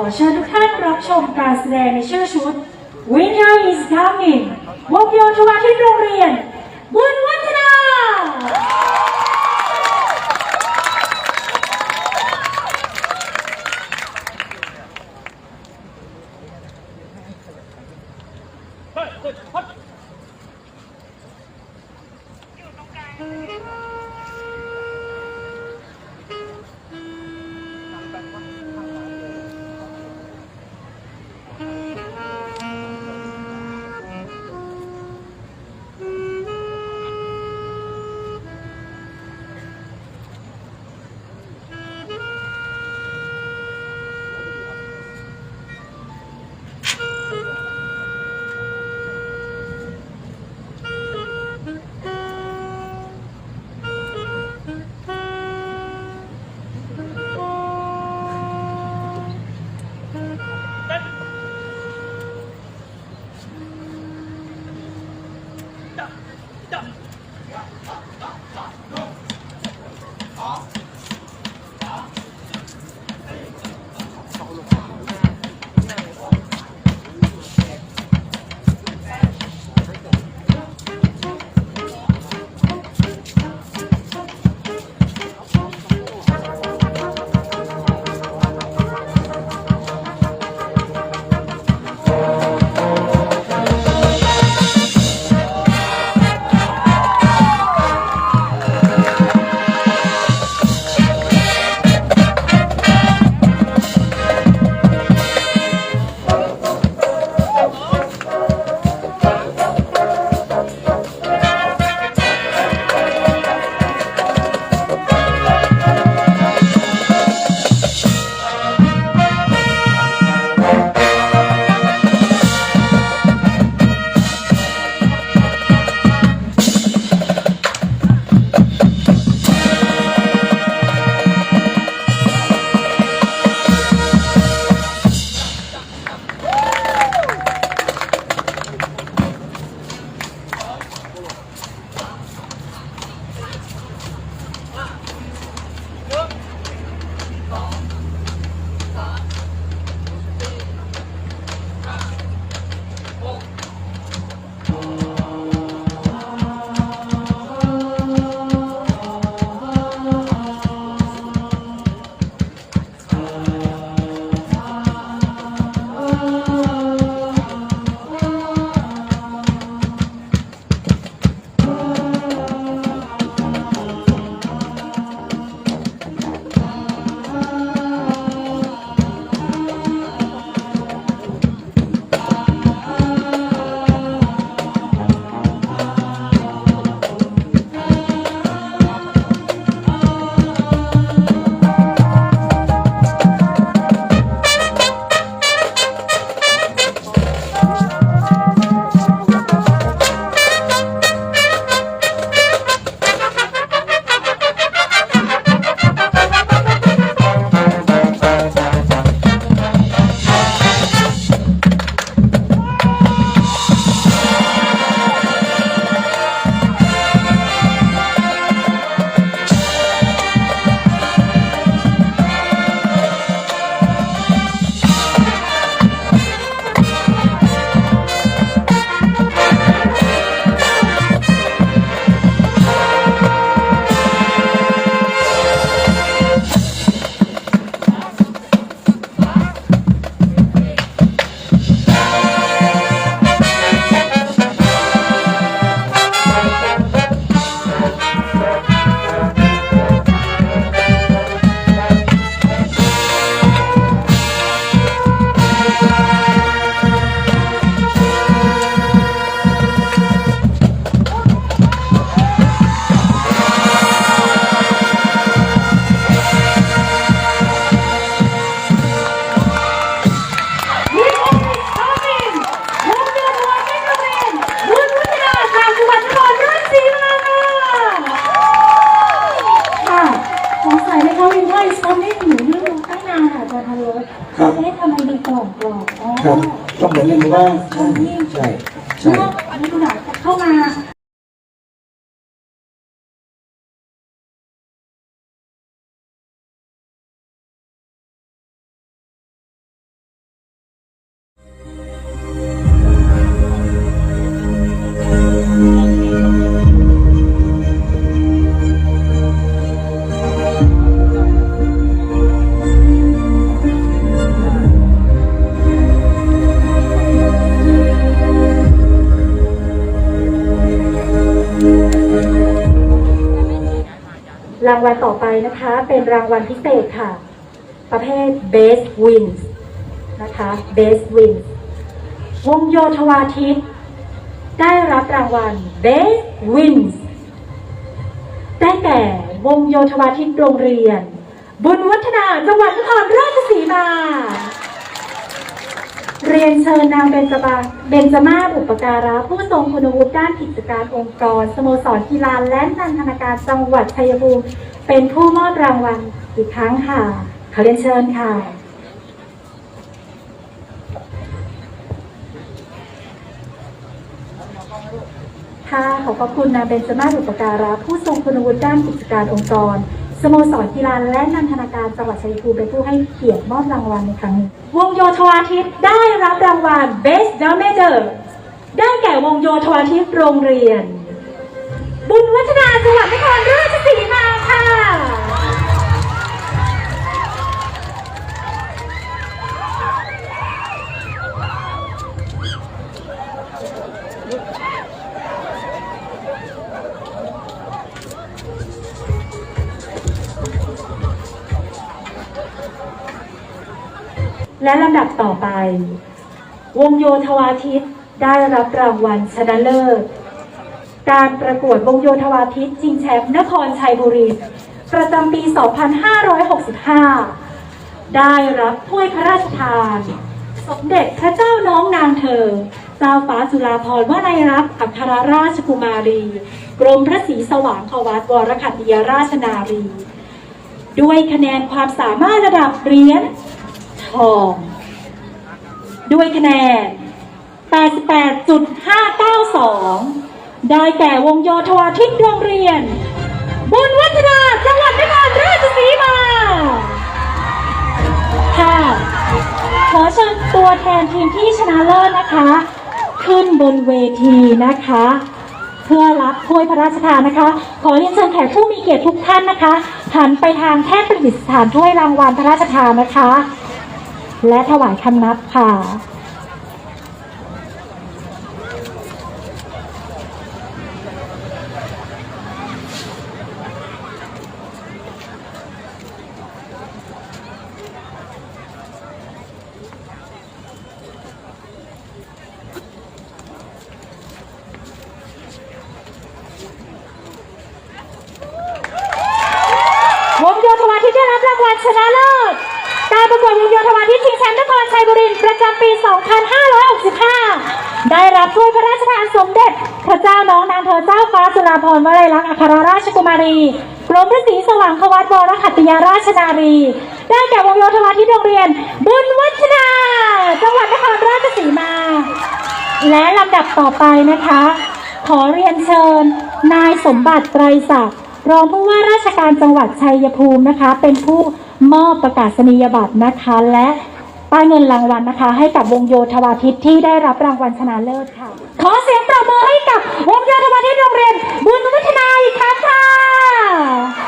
อเชิญทุกท่านรับชมการแสดงในชื่อชุด Winter is coming วงโยธวาทิต ครับเอ๊ะทำไมมีกล่องกล่องอ๋อครับต้องเหมือนในหมู่บ้านใช่ใช่ รางวัลต่อไปนะคะ เป็นรางวัลพิเศษค่ะ ประเภท Best Wins นะคะ Best Wins วงโยธวาทิตได้รับรางวัล Best Wins ได้แก่วงโยธวาทิตโรงเรียน บุญวัฒนาจังหวัดนครราชสีมา เรียนเชิญนางเบญจบาเบญจมาศอุปการะผู้ทรงคุณวุฒิด้านกิจการองค์กร สโมสรกีฬาและนันทนาการจังหวัดชัยภูมิเป็นผู้มอบรางวัลอีกครั้งค่ะ ขอเรียนเชิญค่ะ ค่ะขอขอบคุณนางเบญจมาศอุปการะผู้ทรงคุณวุฒิด้านกิจการองค์กร สโมสรกีฬาและนันทนาการจังหวัดชัยภูมิเป็นผู้ให้เกียรติมอบรางวัลในครั้งนี้ วงโยธวาทิตได้รับรางวัล Best d r a m a t e r ได้แก่วงโยธวาทิตโรงเรียน บุญวัฒนาจังหวัดนครราช และลำดับต่อไป วงโยธวาทิตได้รับรางวัลชนะเลิศ การประกวดวงโยธวาทิตชิงแชมป์นครชัยบุรีประจำปี 2565 ได้รับถ้วยพระราชทาน สมเด็จพระเจ้าน้องนางเธอ เจ้าฟ้าจุฬาภรณ์วลัยรักษ์อัครราชกุมารี กรมพระศรีสว่างขวัตวรขัติยราชนารี ด้วยคะแนนความสามารถระดับเหรียญ ทอง ด้วยคะแนน 88.592 ได้แก่วงโยธวาทิตโรงเรียน บุญวัฒนาจังหวัดนครราชสีมา ค่ะ ขอเชิญตัวแทนทีมที่ชนะเลิศนะคะ ขึ้นบนเวทีนะคะเพื่อรับถ้วยพระราชทานนะคะ ขอเรียนเชิญแขกผู้มีเกียรติทุกท่านนะคะหันไปทางแท่นประดิษฐานถ้วยรางวัลพระราชทานนะคะ และถวายคำนับค่ะวงโยธวาทิตได้รับรางวัลชนะเลิศ ประกวดวงโยธวาทิตชิงแชมป์นครชัยบุรีประจำปี 2565 ได้รับถ้วยพระราชทานสมเด็จ พระเจ้าน้องนางเธอเจ้าฟ้าจุฬาภรณ์วลัยลักษณ์อัครราชกุมารีกรมพระศรีสว่างควัตวรขัตติยาราชนารี ได้แก่วงโยธวาทิตโรงเรียน บุญวัฒนา จังหวัดนครราชสีมา และลำดับต่อไปนะคะ ขอเรียนเชิญ นายสมบัติไตรศักดิ์รองผู้ว่าราชการจังหวัดชัยภูมินะคะ เป็นผู้ มอบประกาศนียบัตรนะคะ และป้ายเงินรางวัลนะคะ ให้กับวงโยธวาทิตที่ได้รับรางวัลชนะเลิศค่ะ ขอเสียงปรบมือให้กับวงโยธวาทิตโรงเรียนบุญวัฒนาอีกครั้งค่ะ